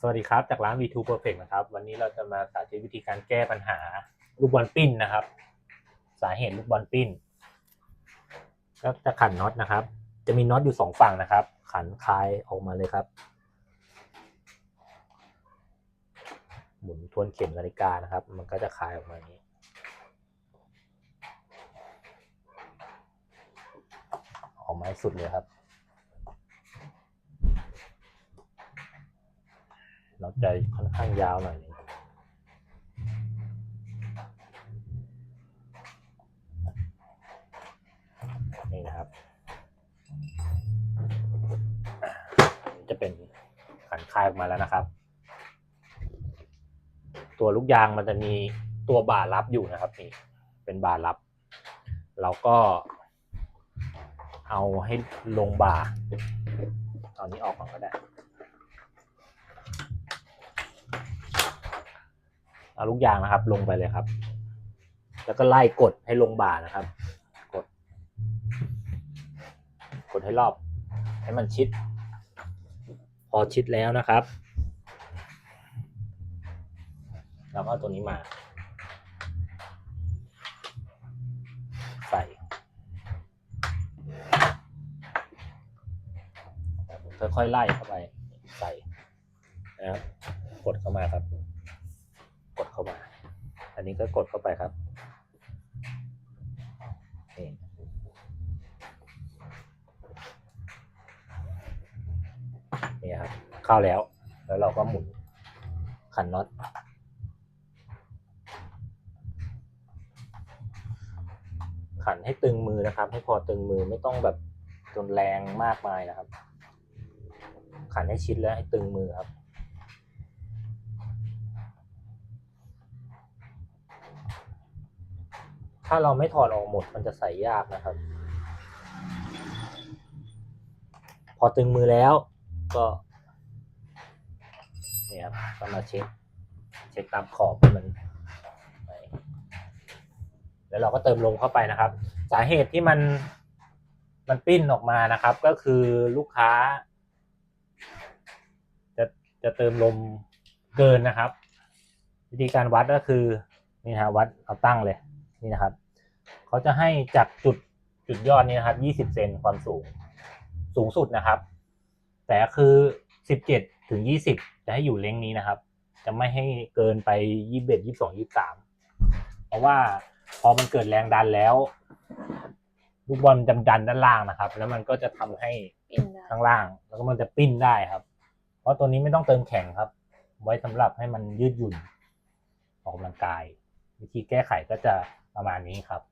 สวัสดีครับ จากร้าน V2 Perfect นะครับ วันนี้เราจะมาสาธิตวิธีการแก้ปัญหาลูกบอลปิ้นนะครับ สาเหตุลูกบอลปิ้น ก็จะขันน็อตนะครับ จะมีน็อตอยู่สองฝั่งนะครับ ขันคลายออกมาเลยครับ หมุนทวนเข็มนาฬิกานะครับ มันก็จะคลายออกมาอย่างนี้ ออกมาสุดเลยครับ น็อตจะค่อนข้างยาวหน่อยนี่นะครับ จะเป็นขันคายออกมาแล้วนะครับ ตัวลูกยางมันจะมีตัวบ่ารับอยู่นะครับนี่เป็นบ่ารับ เราก็เอาให้ลงบ่าเอานี้ออกก่อนก็ได้ เอาลูกยางนะครับ ลงไปเลยครับ แล้วก็ไล่กดให้ลงบ่านะครับ กด กดให้รอบ ให้มันชิด พอชิดแล้วนะครับ เราก็เอาตัวนี้มา ใส่ค่อยๆไล่เข้าไป ใส่นะครับกดเข้ามาครับ เข้ามา อันนี้ก็กดเข้าไปครับนี่นี่ครับ เข้าแล้ว แล้วเราก็หมุนขันน็อตขันให้ตึงมือนะครับ ให้พอตึงมือไม่ต้องแบบจนแรงมากมายนะครับ ขันให้ชิดแล้วให้ตึงมือครับ ถ้าเราไม่ถอดออกหมดมันจะใส่ยากนะครับ พอตึงมือแล้วก็เนี่ยครับก็มาเช็คเช็คตามขอบให้มันไปแล้วเราก็เติมลมเข้าไปนะครับ สาเหตุที่มันมันปิ้นออกมานะครับ ก็คือลูกค้า จะจะเติมลมเกินนะครับ วิธีการวัดก็คือนี่ฮะวัดเอาตั้งเลย นี่นะครับเขาจะให้จากจุดจุดยอดนี้นะครับ 20 เซนความสูงสูงสุดนะครับ แต่คือ 17 ถึง 20 จะให้อยู่เลงนี้นะครับ จะไม่ให้เกินไป 21 22 23 เพราะว่าพอมันเกิดแรงดันแล้วลูกบอลจำดันด้านล่างนะครับ แล้วมันก็จะทำให้ปิ้นได้ข้างล่าง แล้วก็มันจะปิ้นได้ครับ เพราะตัวนี้ไม่ต้องเติมแข็งครับ ไว้สำหรับให้มันยืดหยุ่นออกกำลังกาย วิธีแก้ไขก็จะ ประมาณนี้ครับ